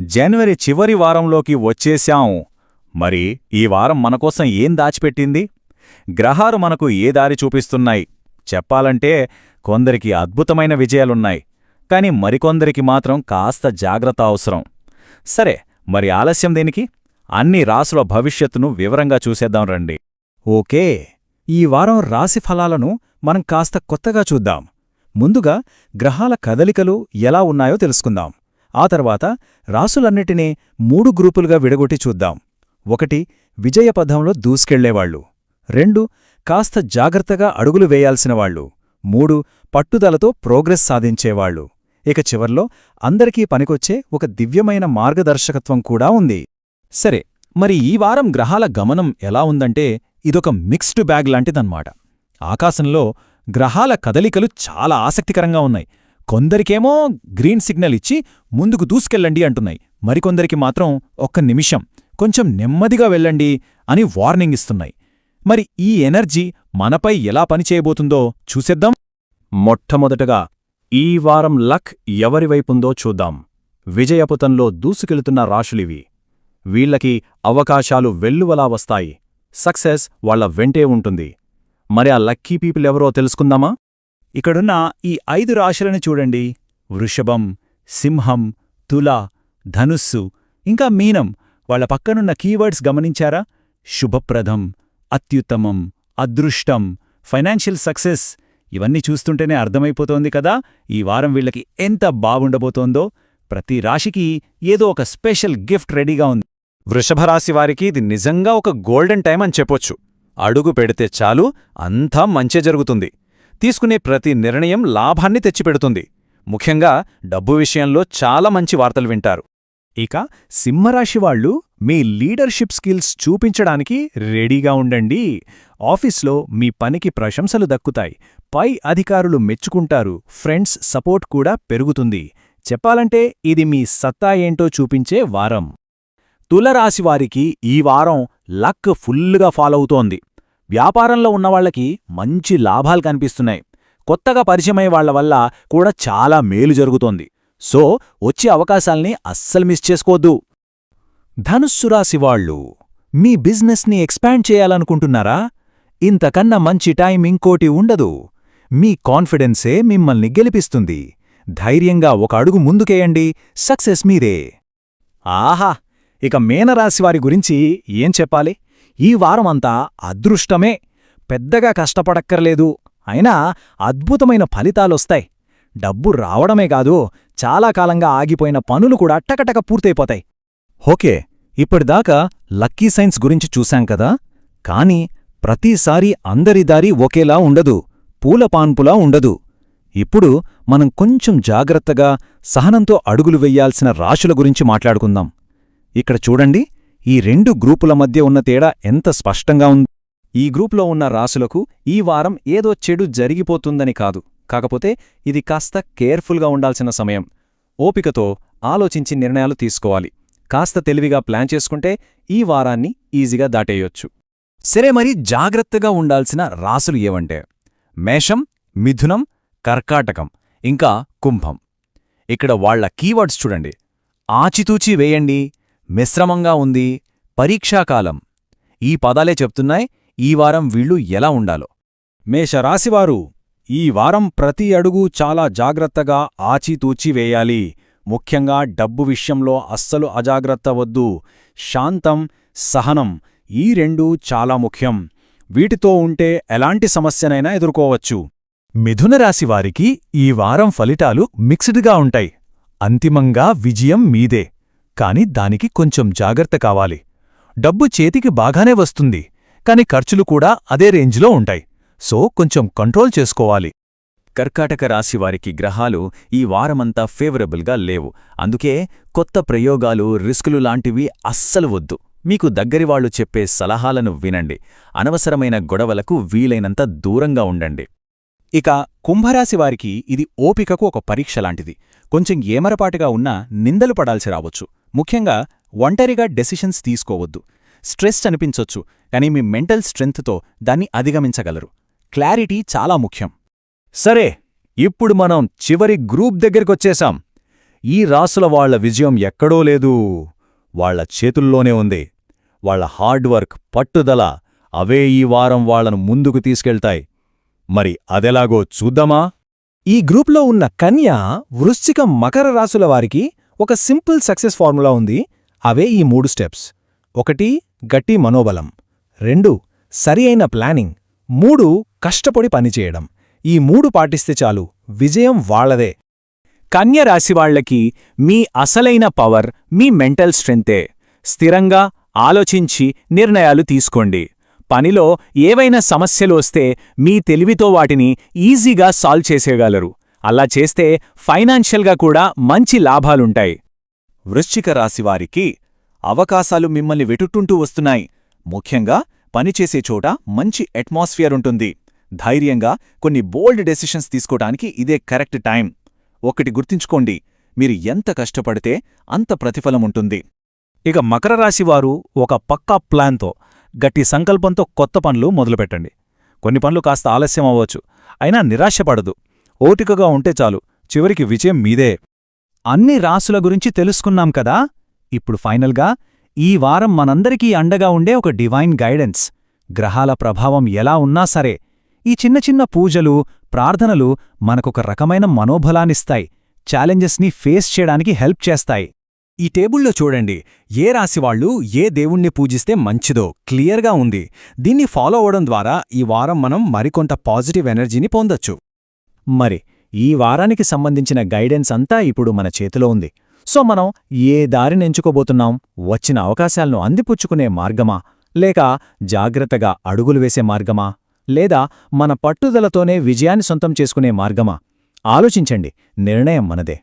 జనవరి చివరి వారంలోకి వచ్చేశాం. మరి ఈ వారం మనకోసం ఏం దాచిపెట్టింది? గ్రహాలు మనకు ఏ దారి చూపిస్తున్నాయి? చెప్పాలంటే కొందరికి అద్భుతమైన విజయాలున్నాయి. కాని మరికొందరికి మాత్రం కాస్త జాగ్రత్త అవసరం. సరే మరి ఆలస్యం దేనికి? అన్ని రాసుల భవిష్యత్తును వివరంగా చూసేద్దాం రండి. ఓకే ఈ వారం రాశి ఫలాలను మనం కాస్త కొత్తగా చూద్దాం. ముందుగా గ్రహాల కదలికలు ఎలా ఉన్నాయో తెలుసుకుందాం. ఆ తర్వాత రాసులన్నిటినీ మూడు గ్రూపులుగా విడగొట్టి చూద్దాం. ఒకటి విజయపథంలో దూసుకెళ్ళేవాళ్ళు రెండు కాస్త జాగ్రత్తగా అడుగులు వేయాల్సినవాళ్ళు మూడు పట్టుదలతో ప్రోగ్రెస్ సాధించేవాళ్ళు ఇక చివర్లో అందరికీ పనికొచ్చే ఒక దివ్యమైన మార్గదర్శకత్వం కూడా ఉంది. సరే మరి ఈ వారం గ్రహాల గమనం ఎలా ఉందంటే ఇదొక మిక్స్డ్ బ్యాగ్ లాంటిదన్నమాట ఆకాశంలో గ్రహాల కదలికలు చాలా ఆసక్తికరంగా ఉన్నాయి. కొందరికేమో గ్రీన్ సిగ్నల్ ఇచ్చి ముందుకు దూసుకెళ్ళండి అంటున్నాయి. మరికొందరికి మాత్రం ఒక్క నిమిషం కొంచెం నెమ్మదిగా వెళ్ళండి అని వార్నింగ్ ఇస్తున్నాయి. మరి ఈ ఎనర్జీ మనపై ఎలా పనిచేయబోతుందో చూసేద్దాం. మొట్టమొదటగా ఈ వారం లక్ ఎవరివైపుందో చూద్దాం. విజయపుతంలో దూసుకెళుతున్న రాశులివి. వీళ్ళకి అవకాశాలు వెల్లువలా వస్తాయి. సక్సెస్ వాళ్ళ వెంటే ఉంటుంది. మరి ఆ లక్కీ పీపుల్ ఎవరో తెలుసుకుందామా? ఇక్కడున్న ఈ ఐదు రాశులను చూడండి. వృషభం సింహం తుల ధనుస్సు ఇంకా మీనం. వాళ్ళ పక్కనున్న కీవర్డ్స్ గమనించారా? శుభప్రదం అత్యుత్తమం అదృష్టం ఫైనాన్షియల్ సక్సెస్ ఇవన్నీ చూస్తుంటేనే అర్థమైపోతోంది కదా? ఈ వారం వీళ్ళకి ఎంత బాగుండబోతోందో. ప్రతి రాశికి ఏదో ఒక స్పెషల్ గిఫ్ట్ రెడీగా ఉంది. వృషభరాశి వారికి ఇది నిజంగా ఒక గోల్డెన్ టైం అని చెప్పొచ్చు. అడుగు పెడితే చాలు అంతా మంచే జరుగుతుంది. తీసుకునే ప్రతి నిర్ణయం లాభాన్ని తెచ్చిపెడుతుంది. ముఖ్యంగా డబ్బు విషయంలో చాలా మంచి వార్తలు వింటారు. ఇక సింహరాశి వాళ్ళు మీ లీడర్షిప్ స్కిల్స్ చూపించడానికి రెడీగా ఉండండి. ఆఫీస్లో మీ పనికి ప్రశంసలు దక్కుతాయి. పై అధికారులు మెచ్చుకుంటారు. ఫ్రెండ్స్ సపోర్ట్ కూడా పెరుగుతుంది. చెప్పాలంటే ఇది మీ సత్తా ఏంటో చూపించే వారం. తులరాశివారికి ఈ వారం లక్ ఫుల్లుగా ఫాలోవుతోంది వ్యాపారంలో ఉన్నవాళ్ళకి మంచి లాభాలు కనిపిస్తున్నాయి. కొత్తగా పరిచయమయ్యే వాళ్ళ వల్ల కూడా చాలా మేలు జరుగుతోంది. సో వచ్చే అవకాశాల్ని అస్సలు మిస్ చేసుకోవద్దు. ధనుస్సు రాశివాళ్ళు మీ బిజినెస్ని ఎక్స్పాండ్ చేయాలనుకుంటున్నారా? ఇంతకన్నా మంచి టైం ఇంకోటి ఉండదు. మీ కాన్ఫిడెన్సే మిమ్మల్ని గెలిపిస్తుంది. ధైర్యంగా ఒక అడుగు ముందుకేయండి. సక్సెస్ మీరే. ఆహా! ఇక మేనరాశివారి గురించి ఏం చెప్పాలి? ఈ వారమంతా అదృష్టమే. పెద్దగా కష్టపడక్కర్లేదు. అయినా అద్భుతమైన ఫలితాలొస్తాయి. డబ్బు రావడమే కాదు చాలా కాలంగా ఆగిపోయిన పనులు కూడా టకటక పూర్తయిపోతాయి. ఓకే ఇప్పటిదాకా లక్కీ సైన్స్ గురించి చూశాం కదా? కాని ప్రతిసారి అందరి దారి ఒకేలా ఉండదు. పూలపాన్పులా ఉండదు. ఇప్పుడు మనం కొంచెం జాగ్రత్తగా సహనంతో అడుగులు వెయ్యాల్సిన రాశుల గురించి మాట్లాడుకుందాం. ఇక్కడ చూడండి ఈ రెండు గ్రూపుల మధ్య ఉన్న తేడా ఎంత స్పష్టంగా ఉంది? ఈ గ్రూపులో ఉన్న రాసులకు ఈ వారం ఏదో చెడు జరిగిపోతుందని కాదు. కాకపోతే ఇది కాస్త కేర్ఫుల్గా ఉండాల్సిన సమయం. ఓపికతో ఆలోచించి నిర్ణయాలు తీసుకోవాలి. కాస్త తెలివిగా ప్లాన్ చేసుకుంటే ఈ వారాన్ని ఈజీగా దాటేయొచ్చు. సరే మరి జాగ్రత్తగా ఉండాల్సిన రాసులు ఏవంటే? మేషం మిథునం కర్కాటకం ఇంకా కుంభం. ఇక్కడ వాళ్ళ కీవర్డ్స్ చూడండి. ఆచితూచి వేయండి. మిశ్రమంగా ఉంది పరీక్షాకాలం. ఈ పదాలే చెప్తున్నాయి ఈ వారం వీళ్ళు ఎలా ఉండాలో. మేషరాశివారు ఈ వారం ప్రతి అడుగు చాలా జాగ్రత్తగా ఆచితూచి వేయాలి. ముఖ్యంగా డబ్బు విషయంలో అస్సలు అజాగ్రత్త వద్దు. శాంతం సహనం ఈ రెండూ చాలా ముఖ్యం. వీటితో ఉంటే ఎలాంటి సమస్యనైనా ఎదుర్కోవచ్చు. మిథునరాశివారికి ఈ వారం ఫలితాలు మిక్స్డ్గా ఉంటాయి. అంతిమంగా విజయం మీదే. కాని దానికి కొంచెం జాగ్రత్త కావాలి. డబ్బు చేతికి బాగానే వస్తుంది కాని ఖర్చులు కూడా అదే రేంజ్లో ఉంటాయి. సో కొంచెం కంట్రోల్ చేసుకోవాలి. కర్కాటక రాశివారికి గ్రహాలు ఈ వారమంతా ఫేవరబుల్గా లేవు. అందుకే కొత్త ప్రయోగాలు రిస్కులు లాంటివి అస్సలు వద్దు. మీకు దగ్గరివాళ్ళు చెప్పే సలహాలను వినండి. అనవసరమైన గొడవలకు వీలైనంత దూరంగా ఉండండి. ఇక కుంభరాశివారికి ఇది ఓపికకు ఒక పరీక్ష లాంటిది. కొంచెం ఏమరపాటుగా ఉన్నా నిందలు పడాల్సి రావచ్చు. ముఖ్యంగా ఒంటరిగా డెసిషన్స్ తీసుకోవద్దు. స్ట్రెస్ అనిపించొచ్చు కానీ మీ మెంటల్ స్ట్రెంగ్త్తో దాన్ని అధిగమించగలరు. క్లారిటీ చాలా ముఖ్యం. సరే ఇప్పుడు మనం చివరి గ్రూప్ దగ్గరికొచ్చేశాం ఈ రాసుల వాళ్ళ విజయం ఎక్కడో లేదు. వాళ్ళ చేతుల్లోనే ఉంది. వాళ్ళ హార్డ్ వర్క్ పట్టుదల అవే ఈ వారం వాళ్ళను ముందుకు తీసుకెళ్తాయి. మరి అదెలాగో చూద్దామా? ఈ గ్రూప్లో ఉన్న కన్య వృశ్చిక మకర రాశుల వారికి ఒక సింపుల్ సక్సెస్ ఫార్ములా ఉంది. అవే ఈ మూడు స్టెప్స్. ఒకటి గట్టి మనోబలం. రెండు సరి అయిన ప్లానింగ్. మూడు కష్టపడి పనిచేయడం. ఈ మూడు పాటిస్తే చాలు విజయం వాళ్ళదే. కన్య రాశివాళ్ళకి మీ అసలైన పవర్ మీ మెంటల్ స్ట్రెంతే స్థిరంగా ఆలోచించి నిర్ణయాలు తీసుకోండి. పనిలో ఏవైనా సమస్యలు వస్తే మీ తెలివితో వాటిని ఈజీగా సాల్వ్ చేసేయగలరు. అలా చేస్తే ఫైనాన్షియల్గా కూడా మంచి లాభాలుంటాయి. వృశ్చిక రాశివారికి అవకాశాలు మిమ్మల్ని వెటుట్టుంటూ వస్తున్నాయి. ముఖ్యంగా పనిచేసే చోట మంచి అట్మాస్ఫియర్ ఉంటుంది. ధైర్యంగా కొన్ని బోల్డ్ డెసిషన్స్ తీసుకోవడానికి ఇదే కరెక్ట్ టైం ఒకటి గుర్తుంచుకోండి మీరు ఎంత కష్టపడితే అంత ప్రతిఫలం ఉంటుంది. ఇక మకర రాశివారు ఒక పక్కా ప్లాన్తో గట్టి సంకల్పంతో కొత్త పనులు మొదలుపెట్టండి. కొన్ని పనులు కాస్త ఆలస్యం అవ్వచ్చు. అయినా నిరాశపడదు. ఓటికగా ఉంటే చాలు. చివరికి విజయం మీదే. అన్ని రాసుల గురించి తెలుసుకున్నాం కదా? ఇప్పుడు ఫైనల్గా ఈ వారం మనందరికీ అండగా ఉండే ఒక డివైన్ గైడెన్స్. గ్రహాల ప్రభావం ఎలా ఉన్నా సరే ఈ చిన్న చిన్న పూజలు ప్రార్థనలు మనకొక రకమైన మనోబలాన్నిస్తాయి. ఛాలెంజెస్ని ఫేస్ చేయడానికి హెల్ప్ చేస్తాయి. ఈ టేబుల్లో చూడండి ఏ రాశివాళ్ళు ఏ దేవుణ్ణి పూజిస్తే మంచిదో క్లియర్గా ఉంది. దీన్ని ఫాలో అవడం ద్వారా ఈ వారం మనం మరికొంత పాజిటివ్ ఎనర్జీని పొందొచ్చు. మరి ఈ వారానికి సంబంధించిన గైడెన్స్ అంతా ఇప్పుడు మన చేతిలో ఉంది. సో మనం ఏ దారిని ఎంచుకోబోతున్నాం? వచ్చిన అవకాశాలను అందిపుచ్చుకునే మార్గమా? లేక జాగ్రత్తగా అడుగులు వేసే మార్గమా? లేదా మన పట్టుదలతోనే విజయాన్ని సొంతం చేసుకునే మార్గమా? ఆలోచించండి నిర్ణయం మనదే.